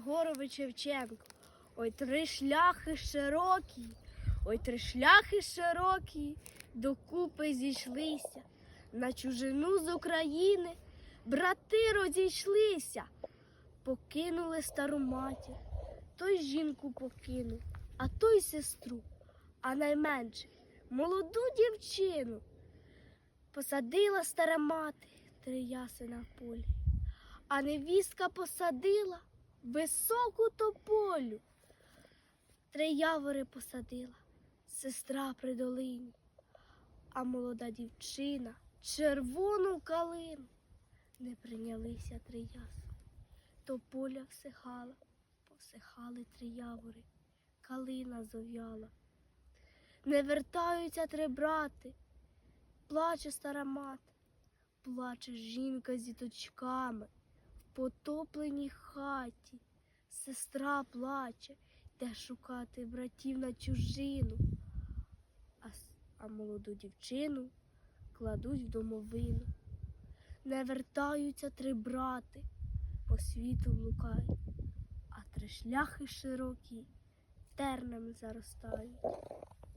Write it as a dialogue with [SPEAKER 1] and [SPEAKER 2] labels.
[SPEAKER 1] Григорович Шевченко. Ой, три шляхи широкі, ой, три шляхи широкі, докупи зійшлися. На чужину з України брати розійшлися, покинули стару матір, той жінку покинув, а той сестру, а найменше молоду дівчину. Посадила стара мати три яси на полі, а невістка посадила високу тополю. Три явори посадила сестра при долині, а молода дівчина червону калину. Не прийнялися три яси. Тополя всихала, посихали три явори, калина зов'яла. Не вертаються три брати, плаче стара мати, плаче жінка з діточками потопленій хаті. Сестра плаче, йде шукати братів на чужину, а, а молоду дівчину кладуть в домовину. Не вертаються три брати, по світу блукають, а три шляхи широкі тернем заростають.